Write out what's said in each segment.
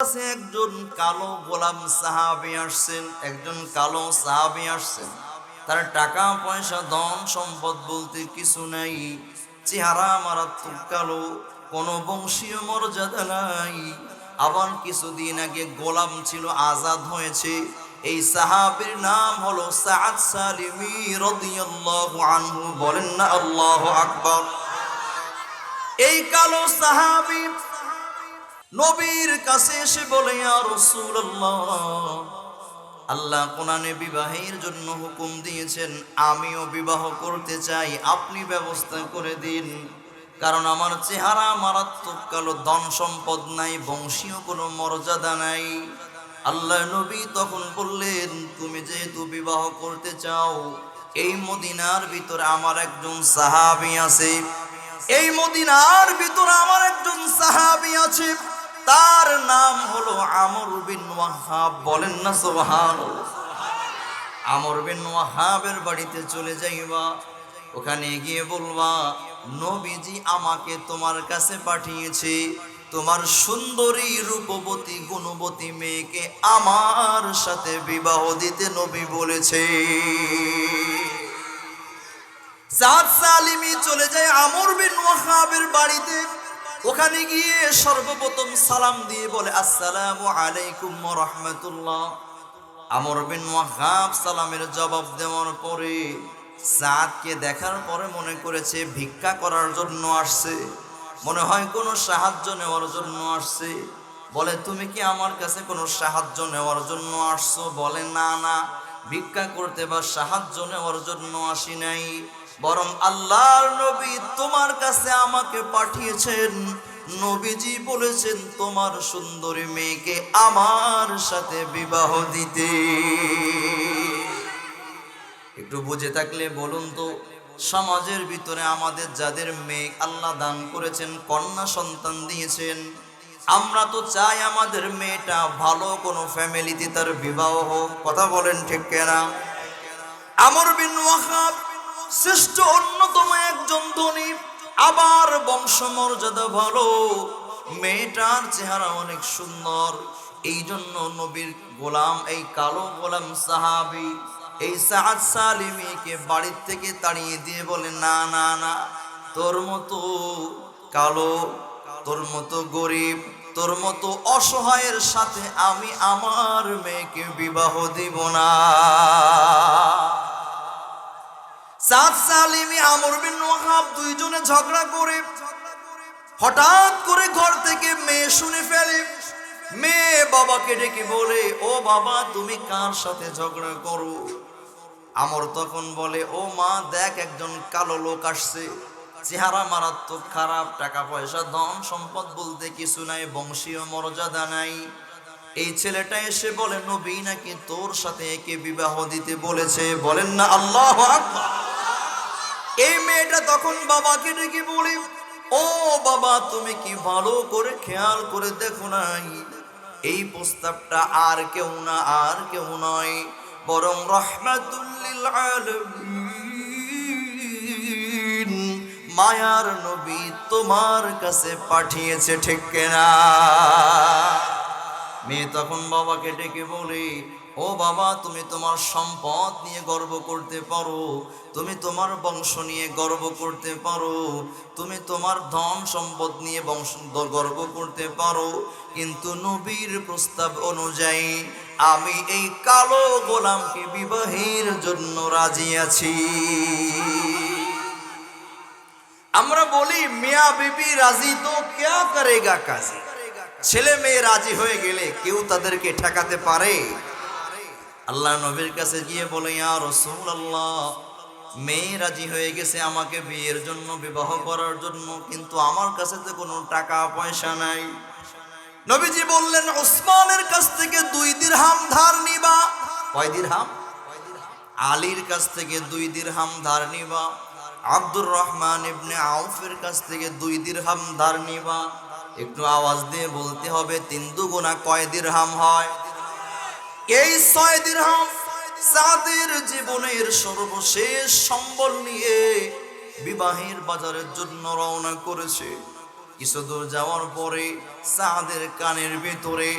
একজন কালো গোলাম সাহাবি আসছেন, একজন কালো সাহাবি আসছেন। তার টাকা, পয়সা, ধন, সম্পদ বলতে কিছু নাই। চেহারা মারাত্মক কালো, কোনো বংশীয় মর্যাদা নাই। আবার কিছুদিন আগে গোলাম ছিল, আজাদ হয়েছে। এই সাহাবীর নাম হলো সাদ সালিমি আনহু। বলেন না আল্লাহু আকবার। এই কালো সাহাবী নবীর কাছে এসে বলে আল্লাহ কোরআনে বিবাহের জন্য হুকুম দিয়েছেন, আমিও বিবাহ করতে চাই, আপনি ব্যবস্থা করে দিন। কারণ আমার চেহারা মারাত্মক কালো, ধন সম্পদ নাই, বংশীয় কোনো মর্যাদা নাই। আল্লাহ নবী তখন বললেন, তুমি যেহেতু বিবাহ করতে চাও, এই মদিনার ভিতরে আমার একজন সাহাবি আছে। এই মদিনার ভিতরে আমার একজন সাহাবি আছে। তার নাম হলো আমর বিন ওয়াহাব। বলেন না সোহান আমর বিন ওয়াহাবের বাড়িতে চলে যাইবা, ওখানে গিয়ে বলবা, নবীজি আমাকে তোমার কাছে পাঠিয়েছে, তোমার সুন্দরী রূপবতী, গুণবতী মেয়েকে আমার সাথে বিবাহ দিতে নবী বলেছে। সালিমি চলে যায় আমর বিন ওয়াহাবের বাড়িতে। ওখানে গিয়ে সর্বপ্রথম সালাম দিয়ে বলে, আসসালামু আলাইকুম রহমতুল্লাহ। আমর বিন ওয়াহাব সালামের জবাব দেওয়ার পরে সাদকে দেখার পরে মনে করেছে ভিক্ষা করার জন্য আসছে। মনে হয় কোনো সাহায্য নেওয়ার জন্য আসছে। বলে, তুমি কি আমার কাছে কোনো সাহায্য নেওয়ার জন্য আসছো? বলে, না না, ভিক্ষা করতে বা সাহায্য নেওয়ার জন্য আসি নাই। বরং আল্লাহর নবী তোমার কাছে আমাকে পাঠিয়েছেন। নবীজি বলেছেন, তোমার সুন্দরী মেয়েকে আমার সাথে বিবাহ দিতে। একটু বুঝে থাকলে বলুন তো, সমাজের ভিতরে আমাদের যাদের মেয়ে আল্লাহ দান করেছেন, কন্যা সন্তান দিয়েছেন, আমরা তো চাই আমাদের মেয়েটা ভালো কোনো ফ্যামিলিতে তার বিবাহ হোক। কথা বলেন ঠিক কেনা? আমর বিন ওয়াহাব শ্রেষ্ঠ অন্যতম একজন ধনী, আবার বংশমর্যাদা ভালো। মেয়েটার চেহারা অনেক সুন্দর। এই জন্য নবীর গোলাম, এই কালো গোলাম সাহাবি, এই সাহাদ সালিমিকে বাড়ির থেকে তাড়িয়ে দিয়ে বলে, না না না, তোর মতো কালো, তোর মতো গরিব, তোর মতো অসহায়ের সাথে আমি আমার মেয়েকে বিবাহ দিব না। সাদ সালিমি আমর বিন ওয়াহাব দুইজনে ঝগড়া করে, হঠাৎ করে ঘর থেকে মেয়ে শুনে ফেলে। মেয়ে বাবাকে ডেকে বলে, ও বাবা, তুমি কার সাথে ঝগড়া করো? আমর তখন বলে, ও মা, দেখ একজন কালো লোক আসছে। চেহারা মারাত্মক খারাপ টাকা পয়সা ধন সম্পদ বলতে কিছু নাই, বংশীয় মর্যাদা নাই। এই ছেলেটা এসে বলে, নবী নাকি তোর সাথে একে বিবাহ দিতে বলেছে? বলেন না, আল্লাহ আকবার। এই মেয়েটা তখন বাবাকে ডেকে বলে, ও বাবা, তুমি কি ভালো করে খেয়াল করে দেখো নাই? এই প্রস্তাবটা আর কেউ না, আর কেউ নয়। বরং রহমাতুল্লিল আলামিন মায়ার নবী তোমার কাছে পাঠিয়েছে, ঠিক কেনা? মেয়ে তখন বাবাকে ডেকে বলে ও বাবা, তুমি তোমার সম্পদ নিয়ে গর্ব করতে পারো, তুমি তোমার বংশ নিয়ে গর্ব করতে পারো, তুমি তোমার ধন সম্পদ নিয়ে বংশ, গর্ব করতে পারো। কিন্তু নবীর প্রস্তাব অনুযায়ী আমি এই কালো গোলামকে বিবাহের জন্য রাজি আছি। আমরা বলি, মিয়া বিবি রাজি তো ক্যা করেগা কাজী? ছেলে মেয়ে রাজি হয়ে গেলে কেউ তাদেরকে ঠেকাতে পারে? আল্লাহ নবীর কাছে গিয়ে বলে, ইয়া রসুল আল্লাহ মেয়ে রাজি হয়ে গেছে আমাকে বিয়ের জন্য, বিবাহ করার জন্য, কিন্তু আমার কাছে তো কোনো টাকা পয়সা নাই। নবীজি বললেন ওসমানের কাছ থেকে দুই দিরহাম ধার নিবা। কয় দিরহাম? আলীর কাছ থেকে দুই দিরহাম ধার নিবা। আব্দুর রহমান ইবনে আউফের কাছ থেকে দুই দিরহাম ধার নিবা। একটু আওয়াজ দিয়ে বলতে হবে, তিন দুগুণা কয় দিরহাম হয়? এই ছয় দিরহাম সাদের জীবনের সর্বশেষ সম্বল নিয়ে বিবাহের বাজারের জন্য রওনা করেছে। কিছু দূর যাওয়ার পরে সাদের কানের ভিতরে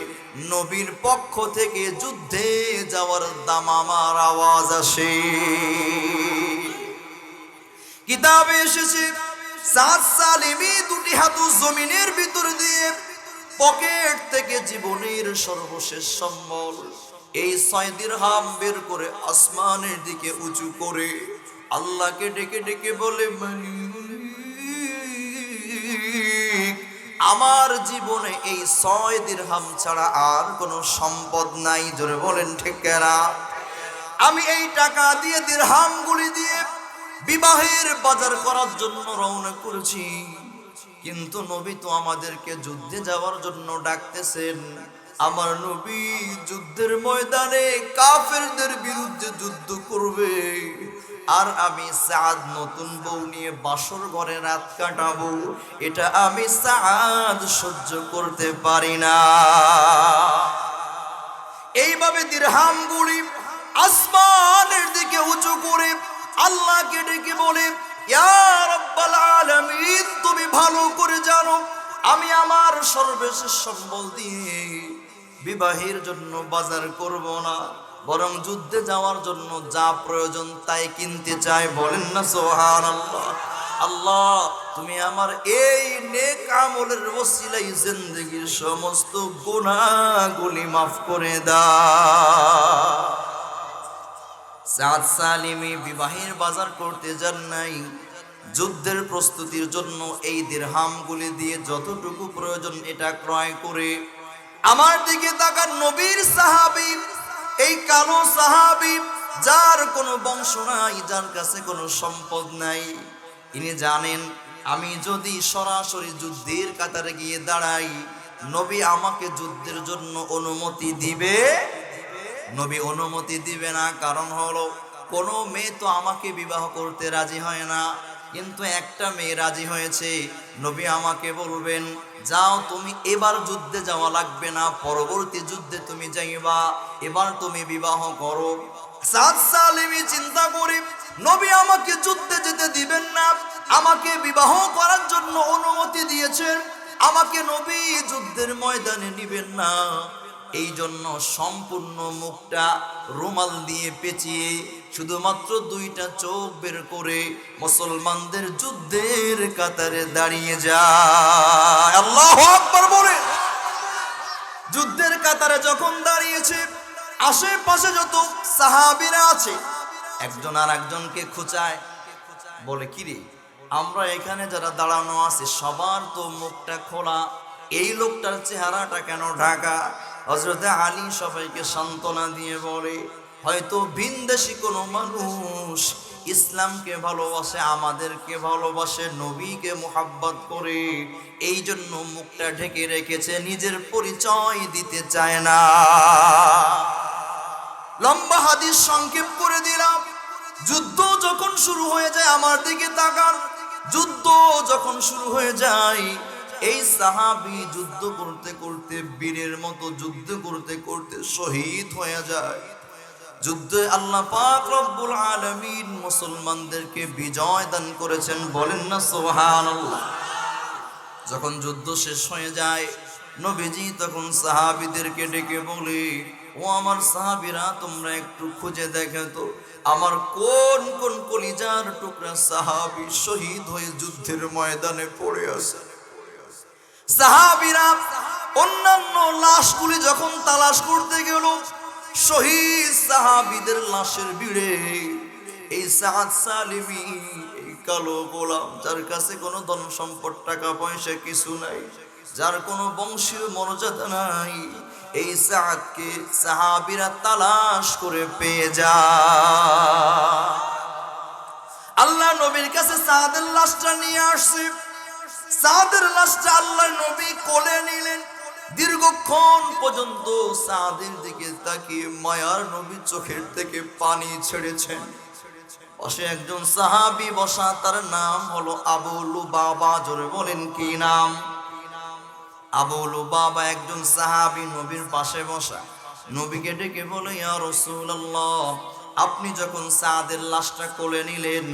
নবীর পক্ষ থেকে যুদ্ধে যাওয়ার দামামার আওয়াজ আসে। কিতাবে এসেছে, সাত সালিমি দুটি হাতু জমিনের ভিতর দিয়ে পকেট থেকে জীবনের সর্বশেষ সম্বল এই ছয় দিরহাম বের করে আসমানের দিকে উঁচু করে আল্লাহকে ডেকে ডেকে বলে আমার জীবনে এই ছয় দিরহাম ছাড়া আর কোনো সম্পদ নাই। জোরে বলেন ঠিক না আমি এই টাকা দিয়ে দিরহামগুলি দিয়ে বিবাহের বাজার করার জন্য রওনা করেছি। কিন্তু নবী তো আমাদেরকে যুদ্ধে যাওয়ার জন্য ডাকতেছেন। আমার নবী যুদ্ধের ময়দানে কাফেরদের বিরুদ্ধে যুদ্ধ করবে। আর আমি সাদ নতুন বউ নিয়ে বাসর ঘরে রাত কাটাবো। এটা আমি সাদ সহ্য করতে পারি না। এইভাবে দিরহামগুলি আসমানের দিকে উঁচু করে আল্লাহকে ডেকে বলে, "ইয়া রাব্বাল আলামিন, তুমি ভালো করে জানো, আমি আমার সর্বশেষ সম্বল দিয়ে বিবাহের জন্য বাজার করব না, বরং যুদ্ধে যাওয়ার জন্য যা প্রয়োজন তাই কিনতে চাই। বলেন না সোহান আল্লাহ আল্লাহ তুমি আমার এই নেক আমলের ওসিলাই জিন্দগির সমস্ত গুনাহগুলি মাফ করে দাও। সাদ সালিমি বিবাহের বাজার করতে যান নাই। যুদ্ধের প্রস্তুতির জন্য এই দিরহামগুলি দিয়ে যতটুকু প্রয়োজন এটা ক্রয় করে আমার দিকে তাকার নবীর সাহাবি। এই কালো সাহাবি, যার কোনো বংশ নাই, যার কাছে কোনো সম্পদ নাই। তিনি জানেন, আমি যদি সরাসরি যুদ্ধের কাতারে গিয়ে দাঁড়াই, নবী আমাকে যুদ্ধের জন্য অনুমতি দিবে? নবী অনুমতি দিবে না, কারণ হলো, কোনো মেয়ে তো আমাকে বিবাহ করতে রাজি হয় না। কিন্তু একটা মেয়ে রাজি হয়েছে। নবী আমাকে বলবেন, যাও তুমি এবার যুদ্ধে যাওয়া লাগবে না, পরবর্তী যুদ্ধে তুমি যাইবা, এবার তুমি বিবাহ করো। সাত সালিমি চিন্তা করি, নবী আমাকে যুদ্ধে যেতে দিবেন না, আমাকে বিবাহ করার জন্য অনুমতি দিয়েছেন আমাকে নবী যুদ্ধের ময়দানে নিবেন না। এই জন্য সম্পূর্ণ মুখটা রুমাল দিয়ে পেঁচিয়ে শুধুমাত্র দুইটা চোখ বের করে মুসলমানদের যুদ্ধের কাতারে দাঁড়িয়ে যায়। আল্লাহ বলে। যুদ্ধের কাতারে যখন দাঁড়িয়েছে, আশেপাশে যত সাহাবিরা আছে, একজন আর একজনকে খুঁচায়। বলে, কিরে, আমরা এখানে যারা দাঁড়ানো আছে, সবার তো মুখটা খোলা। এই লোকটার চেহারাটা কেন ঢাকা? হজরতে আলী সবাইকে সান্ত্বনা দিয়ে বলে হয়তো ভিনদেশি কোনো মানুষ ইসলামকে ভালোবাসে, আমাদেরকে ভালোবাসে, নবীকে মোহাব্বত করে, এই জন্য মুখটা ঢেকে রেখেছে, নিজের পরিচয় দিতে চায় না। লম্বা হাদিস সংক্ষেপ করে দিলাম। যুদ্ধ যখন শুরু হয়ে যায়, আমার দিকে তাকান। যুদ্ধ যখন শুরু হয়ে যায়, এই সাহাবি যুদ্ধ করতে করতে বীরের মতো যুদ্ধ করতে করতে শহীদ হয়ে যায়। যুদ্ধে আল্লাহ পাক রব্বুল আলামিন মুসলমানদেরকে বিজয় দান করেছেন, বলেন না সুবহানাল্লাহ। যখন যুদ্ধ শেষ হয়ে যায়, নবীজি তখন সাহাবিদেরকে ডেকে বলে, ও আমার সাহাবিরা, তোমরা একটু খুঁজে দেখে তো, আমার কোন কোন কলিজার টুকরা সাহাবি শহীদ হয়ে যুদ্ধের ময়দানে পড়ে আছে? সাহাবিরা অন্যান্য লাশগুলি যখন তালাশ করতে গেল শহীদ সাহাবিদের লাশের ভিড়ে এই সাহাদ সালিমি, এই কালো গোলাম, যার কাছে কোনো ধন সম্পদ, টাকা পয়সা কিছু নাই, যার কোনো বংশীয় মর্যাদা নাই, এই সাহাদকে সাহাবিরা তালাশ করে পেয়ে যায়। আল্লাহ নবীর কাছে সাদের লাশটা নিয়ে আসছে। সাদের লাশটা আল্লাহ নবী কোলে নিলেন। দীর্ঘক্ষণ পর্যন্ত সাদের দিকে তাকিয়ে মায়ার নবী চোখের থেকে পানি ছেড়েছেন। পাশে একজন সাহাবি বসা, তার নাম হলো আবুলু বাবা জোরে বলেন, কি নাম? আবুলু বাবা একজন সাহাবি নবীর পাশে বসা। নবীকে ডেকে বলে, ইয়া রাসূলুল্লাহ, আপনি যখন সাদের লাশটা কোলে নিলেন,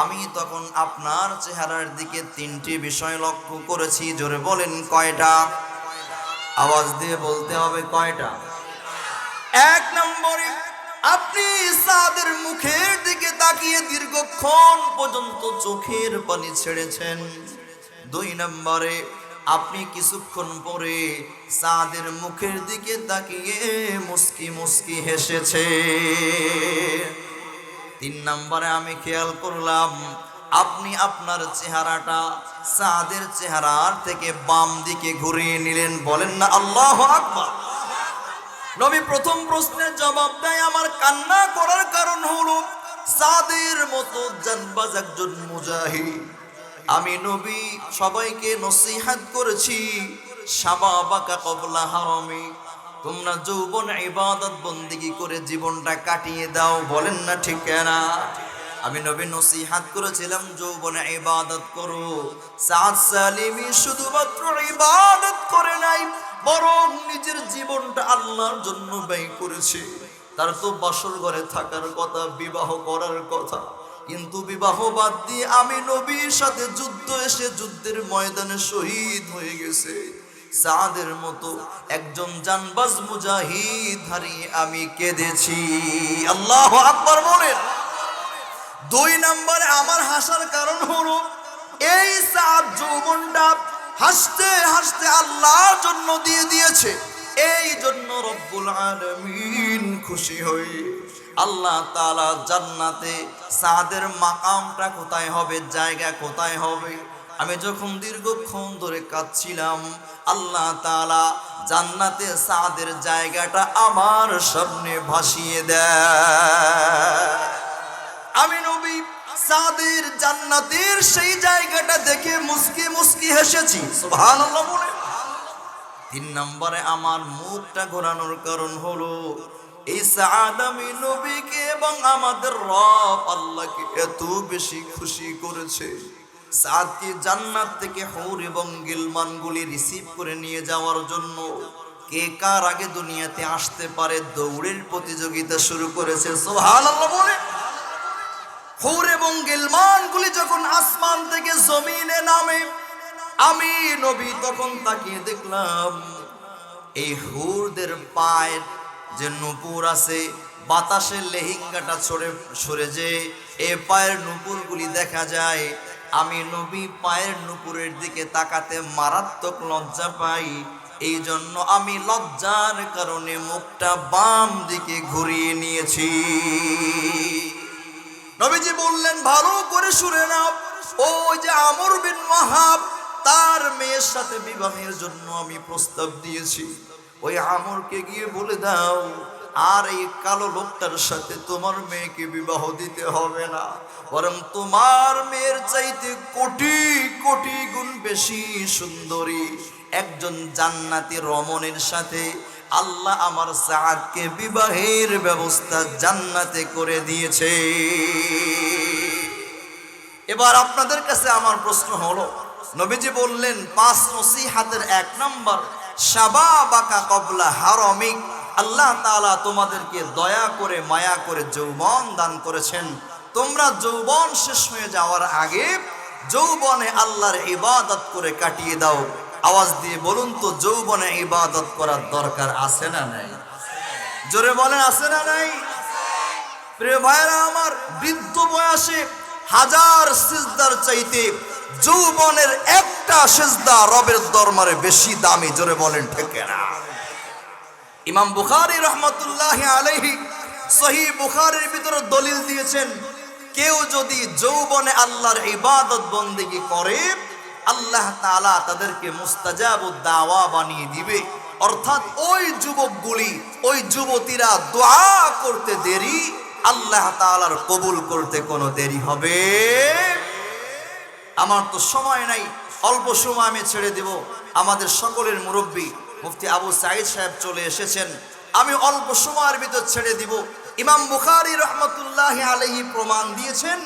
আমি তখন আপনার চেহারার দিকে তিনটি বিষয় লক্ষ্য করেছি। জোরে বলেন, কয়টা? আওয়াজ দিয়ে বলতে হবে কয়টা? এক নম্বরে, আপনি সাদের মুখের দিকে তাকিয়ে দীর্ঘক্ষণ পর্যন্ত চোখের পানি ছেড়েছেন। দুই নম্বরে, আপনি কিছুক্ষণ পরে সাদের মুখের দিকে তাকিয়ে মুস্কি মুস্কি হেসেছে তিন নম্বরে, আমি খেয়াল করলাম আপনি আপনার চেহারাটা সাদের চেহারার থেকে বাম দিকে ঘুরিয়ে নিলেন, বলেন না আল্লাহ আকবার। নবী প্রথম প্রশ্নের জবাব দেয়, আমার কান্না করার কারণ হলো সাদের মতো জানবাজ একজন মুজাহিদ। আমি নবী, সবাইকে নসিহাত করেছি সাবাবাকা কবলা হারামি। তোমরা যৌবন ইবাদত বন্দিগি করে জীবনটা কাটিয়ে দাও, বলেন না ঠিক না? আমি নবী নসিহাত করেছিলাম, যৌবনে ইবাদত করো। সাদ সালিমি শুধুমাত্র ইবাদত করে নাই, বরং নিজের জীবনটা আল্লাহর জন্য ব্যয় করেছে। তার তো বাসর ঘরে থাকার কথা, বিবাহ করার কথা। কিন্তু বিবাহ বাদ দিয়ে আমি নবীর সাথে যুদ্ধ এসে যুদ্ধের ময়দানে শহীদ হয়ে গেছে। সাদের মতো একজন জানবাজ মুজাহিদ হারিয়ে আমি কেঁদেছি। আল্লাহ আকবার বলেন। দুই নম্বরে আমার হাসার কারণ হলো, এই সাত যৌবনটা হাসতে হাসতে আল্লাহর জন্য দিয়ে দিয়েছে। এই জন্য রব্বুল আলামিন খুশি হই। আল্লাহ তাআলা জান্নাতে সাদের মাকামটা কোথায় হবে, জায়গা কোথায় হবে? আমি যখন দীর্ঘক্ষণ ধরে কাঁদছিলাম, আল্লাহ তাআলা জান্নাতে সাদের জায়গাটা আমার সামনে ভাসিয়ে দেয়। সাদের জান্নাতের সেই জায়গাটা দেখে মুসকি মুস্কি হেসেছি। তিন নম্বরে আমার মুখটা ঘোরানোর কারণ হলো, এই সাদ নবীকে এবং আমাদের রব আল্লাহকে এত বেশি খুশি করেছে। সাদকে জান্নাত থেকে হৌর এবং গিলমানগুলি রিসিভ করে নিয়ে যাওয়ার জন্য কে কার আগে দুনিয়াতে আসতে পারে দৌড়ের প্রতিযোগিতা শুরু করেছে। সুবহানাল্লাহ বলে। হুর এবং গিলমানগুলি যখন আসমান থেকে জমিনে নামে, আমি নবী তখন তাকিয়ে দেখলাম, এই হুরদের পায়ের যে নুপুর আছে, বাতাসের লেহিঙ্গাটা ছড়ে সরে যে এ পায়ের নুপুরগুলি দেখা যায়, আমি নবী পায়ের নুপুরের দিকে তাকাতে মারাত্মক লজ্জা পাই। এই জন্য আমি লজ্জার কারণে মুখটা বাম দিকে ঘুরিয়ে নিয়েছি। নবীজি বললেন, ভালো করে শুনে নাও। ওই যে আমর বিন ওয়াহাব, তার মেয়ের সাথে বিবাহের জন্য আমি প্রস্তাব দিয়েছি। ওই আমরকে গিয়ে বলে দাও, আর এই কালো লোকটার সাথে তোমার মেয়েকে বিবাহ দিতে হবে না। বরং তোমার মেয়ের চাইতে কোটি কোটি গুণ বেশি সুন্দরী। একজন জান্নাতি রমণের সাথে আল্লাহ আমার সাদকে বিবাহের ব্যবস্থা জান্নাতে করে দিয়েছে। এবার আপনাদের কাছে আমার প্রশ্ন হলো, নবীজি বললেন, পাঁচ নসিহাতের এক নম্বর, সাবা বাকা কবলা হারমিক, আল্লাহ তাআলা তোমাদেরকে দয়া করে, মায়া করে যৌবন দান করেছেন। তোমরা যৌবন শেষ হয়ে যাওয়ার আগে যৌবনে আল্লাহর ইবাদত করে কাটিয়ে দাও। আওয়াজ দিয়ে বলুন তো, যৌবনে ইবাদত করার দরকার আছে না নাই? জোরে বলেন, আছে না নাই? প্রিয় ভাইরা আমার বৃদ্ধ বয়সে হাজার সিজদার চাইতে যৌবনের একটা সিজদা রবের দরবারে বেশি দামি, জোরে বলেন, ঠিক না? ইমাম বুখারী রহমতুল্লাহ আলাইহি সহি বুখারীর ভিতরে দলিল দিয়েছেন, কেউ যদি যৌবনে আল্লাহর ইবাদত বন্দেগী করে আল্লাহ তাআলা তাদেরকে মুস্তাজাবুদ দাওয়া বানিয়ে দিবে। অর্থাৎ ওই যুবকগুলি, ওই যুবতীরা দোয়া করতে দেরি, আল্লাহ তাআলার কবুল করতে কোনো দেরি হবে। আমার তো সময় নাই, অল্প সময় আমি ছেড়ে দেব। আমাদের সকলের মুরব্বী মুফতি আবু সাইদ সাহেব চলে এসেছেন। আমি অল্প সময়ের ভিতর ছেড়ে দিব। ইমাম বুখারি রহমতুল্লাহ আলহি প্রমাণ দিয়েছেন,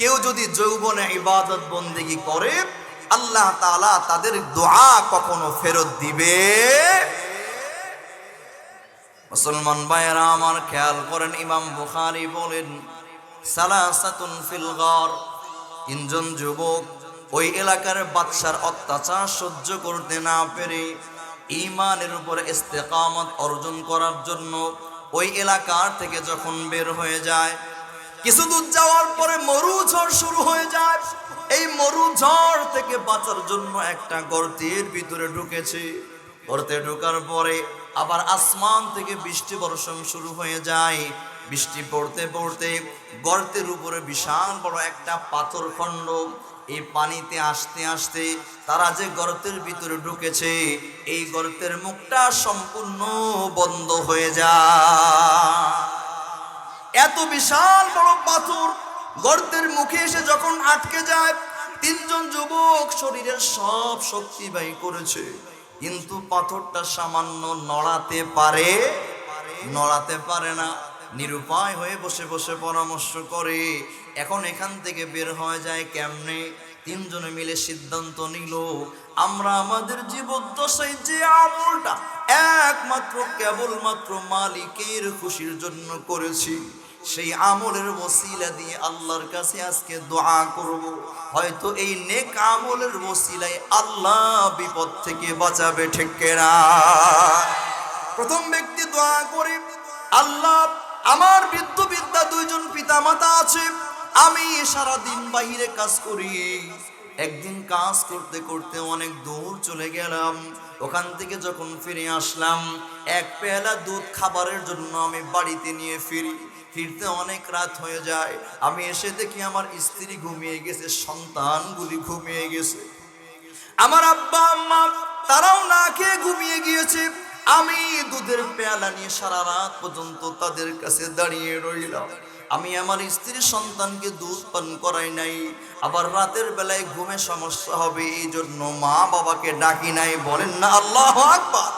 কেউ যদি যৌবনে ইবাদত বন্দেগি করে আল্লাহ তাআলা তাদের দোয়া কখনো ফেরত দিবে? মুসলমান ভাইয়েরা, আমার খেয়াল করেন, ইমাম বুখারি বলেন, সালাসাতুন ফিল গর, তিনজন যুবক ওই এলাকার বাদশার অত্যাচার সহ্য করতে না পেরে ইমানের উপর ইস্তেকামত অর্জন করার জন্য ওই এলাকার থেকে যখন বের হয়ে যায়, কিছু দূর যাওয়ার পরে মরুঝড় শুরু হয়ে যায়। মরু ঝড় থেকে বাঁচার জন্য একটা গর্তের ভিতরে ঢুকেছে। গর্তে ঢোকার পরে আবার আসমান থেকে বৃষ্টি বর্ষণ শুরু হয়ে যায়। বৃষ্টি পড়তে পড়তে গর্তের উপরে বিশাল বড় একটা পাথর খণ্ড। এই পানিতে আসতে আসতে তারা যে গর্তের ভিতরে ঢুকেছে, এই গর্তের মুখটা সম্পূর্ণ বন্ধ হয়ে যায়। এত বিশাল বড় পাথর গর্তের মুখে এসে যখন আটকে যায় তিনজন যুবক শরীরের সব শক্তি ব্যয় করেছে। কিন্তু পাথরটা সামান্য নড়াতে পারে নড়াতে পারে না। নিরুপায় হয়ে বসে বসে পরামর্শ করে, এখন এখান থেকে বের হয়ে যায় কেমনে? তিনজনে মিলে সিদ্ধান্ত নিল, আমরা আমাদের জীবদ্দশায় যে আমলটা একমাত্র, কেবলমাত্র মালিকের খুশির জন্য করেছি। সেই আমলের ওসিলা দিয়ে আল্লাহর কাছে আজকে দোয়া করব। হয়তো এই নেক আমলের ওসিলায় আল্লাহ বিপদ থেকে বাঁচাবে ঠেকেরা প্রথম ব্যক্তি দোয়া করে, আল্লাহ, আমার বৃদ্ধ বিদ্যা দুইজন পিতা মাতা আছে, আমি সারা দিন বাইরে কাজ করি। একদিন কাজ করতে করতে অনেক দূর চলে গেলাম। ওখান থেকে যখন ফিরে আসলাম, এক পেলা দুধ খাবারের জন্য আমি বাড়িতে নিয়ে ফিরি। ফিরতে অনেক রাত হয়ে যায়। আমি এসে দেখি আমার স্ত্রী ঘুমিয়ে গেছে, সন্তানগুলি ঘুমিয়ে গেছে। আমার আব্বা, আম্মা, তারাও না খেয়ে ঘুমিয়ে গিয়েছে। আমি দুধের পেয়ালা নিয়ে সারা রাত পর্যন্ত তাদের কাছে দাঁড়িয়ে রইলাম। আমি আমার স্ত্রীর সন্তানকে দুধ পান করাই নাই। আবার রাতের বেলায় ঘুমে সমস্যা হবে এই জন্য মা বাবাকে ডাকি নাই। বলেন না, আল্লাহ আকবার।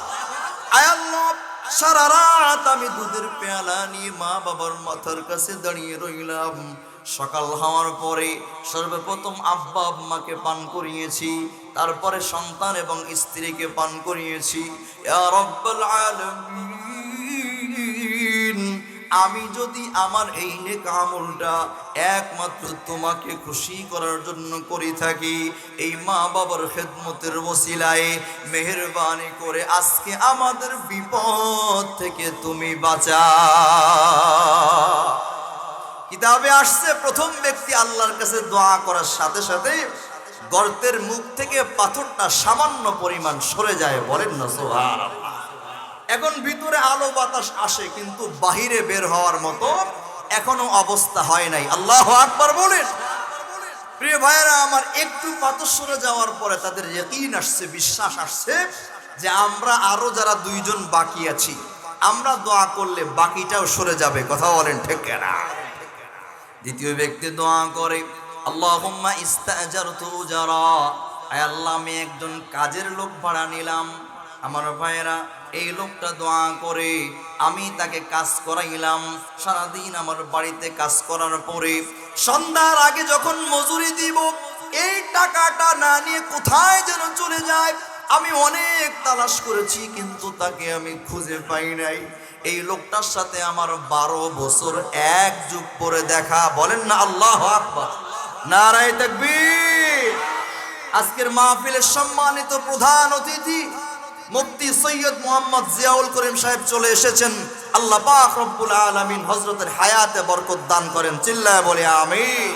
আয় আল্লাহ সারা রাত আমি দুধের পেয়ালা নিয়ে মা বাবার মাথার কাছে দাঁড়িয়ে রইলাম। সকাল হওয়ার পরে সর্বপ্রথম আব্বা আম্মাকে পান করিয়েছি, তারপরে সন্তান এবং স্ত্রীকে পান করিয়েছি। আলামিন। আমি যদি আমার এই নেক আমলটা একমাত্র তোমাকে খুশি করার জন্য করে থাকি, এই মা বাবার খেদমতের ওসিলায় মেহরবানি করে আজকে আমাদের বিপদ থেকে তুমি বাঁচা। কিতাবে আসছে, প্রথম ব্যক্তি আল্লাহর কাছে দোয়া করার সাথে সাথে গর্তের মুখ থেকে পাথরটা সামান্য পরিমাণ সরে যায়। বলেন না সোহার এখন ভিতরে আলো বাতাস আসে, কিন্তু বাহিরে বের হওয়ার মতো এখনও অবস্থা হয় নাই। আল্লাহ আকবার বলেন। প্রিয় ভাইয়েরা, আমার একটু সরে যাওয়ার পরে তাদের ইয়কিন আসছে, বিশ্বাস আসছে যে আমরা আরও যারা দুইজন বাকি আছি, আমরা দোয়া করলে বাকিটাও সরে যাবে। কথা বলেন ঠিক দ্বিতীয় ব্যক্তি দোয়া করে আল্লাহ ইস্তাজারতু জারা আয় আল্লাহ, আমি একজন কাজের লোক ভাড়া নিলাম। আমার ভাইয়েরা, এই লোকটা দোয়া করে আমি তাকে কাজ করাইলাম। সারাদিন আমার বাড়িতে কাজ করার পরে সন্ধ্যার আগে যখন মজুরি দিব, এই টাকাটা না নিয়ে কোথায় যেন চলে যায়, আমি অনেক তালাশ করেছি, কিন্তু তাকে আমি খুঁজে পাই নাই। এই লোকটার সাথে আমার বারো বছর এক যুগ পরে দেখা। বলেন না আল্লাহ আকবার। নারায় তাকবীর। আজকের মাহফিলের সম্মানিত প্রধান অতিথি মুফতি সৈয়দ মোহাম্মদ জিয়াউল করিম সাহেব চলে এসেছেন। আল্লাহ পাক রব্বুল আলামিন হযরতের হায়াতে বরকত দান করেন। চিল্লায় বলে, আমিন।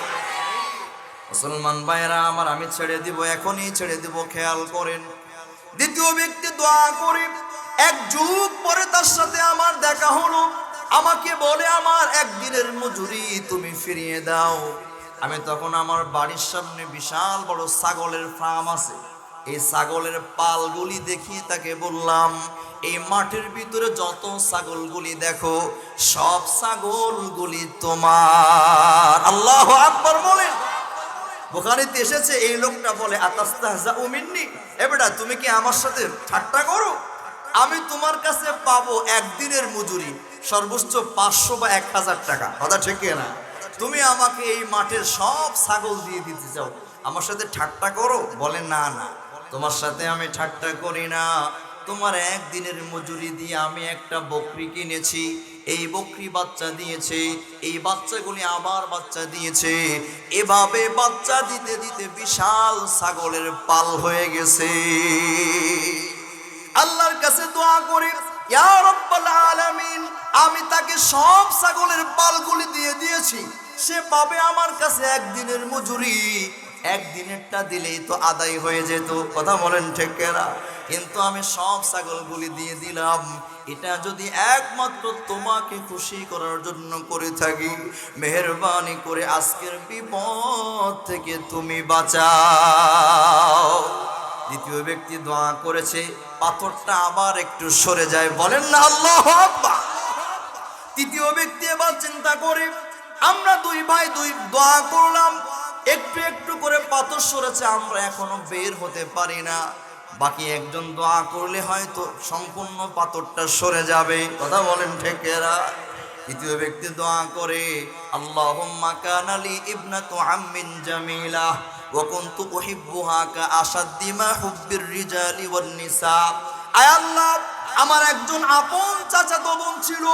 মুসলমান ভাইরা আমার আমি ছেড়ে দিব, এখনই ছেড়ে দিব, খেয়াল করেন। দ্বিতীয় ব্যক্তি দোয়া করে। এক যুগ পরে তার সাথে আমার দেখা হলো। আমাকে বলে, আমার একদিনের মজুরি তুমি ফিরিয়ে দাও। আমি তখন আমার বাড়ির সামনে বিশাল বড় ছাগলের ফার্ম আছে। এই ছাগলের পালগুলি দেখিয়ে তাকে বললাম, এই মাঠের ভিতরে যত ছাগলগুলি দেখো, সব ছাগলগুলি তোমার। আল্লাহ আকবর বলেন। বোখারিতে এসেছে, এই লোকটা বলে আতাস্তাহজা উমিন্নি এ বেটা, তুমি কি আমার সাথে ঠাট্টা করো? আমি তোমার কাছে পাবো একদিনের মজুরি, সর্বোচ্চ পাঁচশো বা এক হাজার টাকা। কথা ঠিক না? তুমি আমাকে এই মাঠের সব ছাগল দিয়ে দিতে চাও। আমার সাথে ঠাট্টা করো? বলে, না না। তোমার সাথে আমি ঠাট্টা করি না। তোমার একদিনের মজুরি দিয়ে আমি একটা বকরি কিনেছি। এই বকরি বাচ্চা দিয়েছে, এই বাচ্চাগুলি আবার বাচ্চা দিয়েছে। এভাবে বাচ্চা দিতে দিতে বিশাল ছাগলের পাল হয়ে গেছে। আল্লাহর কাছে দোয়া করি আমি তাকে সব ছাগলের পালগুলি দিয়ে দিয়েছি। সে পাবে আমার কাছে একদিনের মজুরি। একদিনেরটা দিলেই তো আদায় হয়ে যেত। কথা বলেন ঠেকেরা কিন্তু আমি সব ছাগলগুলি দিয়ে দিলাম। এটা যদি একমাত্র তোমাকে খুশি করার জন্য করে থাকি, মেহরবানি করে আজকের বিপদ থেকে তুমি বাঁচাও। দ্বিতীয় ব্যক্তি দোয়া করেছে, পাথরটা আবার একটু সরে যায়। বলেন না, আল্লাহ। তৃতীয় ব্যক্তি এবার চিন্তা করে, আমরা দুই ভাই দুই দোয়া করলাম একটু একটু করে পাথর সরেছে, আমরা এখনও বের হতে পারি না। বাকি একজন দোয়া করলে হয়তো সম্পূর্ণ পাথরটা সরে যাবে। কথা বলেন ঠেকেরা? তৃতীয় ব্যক্তি দোয়া করে, আল্লাহুম্মা কানালি ইবনাতু আম্মিন জামিলা, ওয়া কুনতু উহিব্বুহা কা আসাদ্দি মা হুব্বির রিজালি ওয়ান নিসা। আয় আল্লাহ, আমার একজন আপন চাচাতো বোন ছিল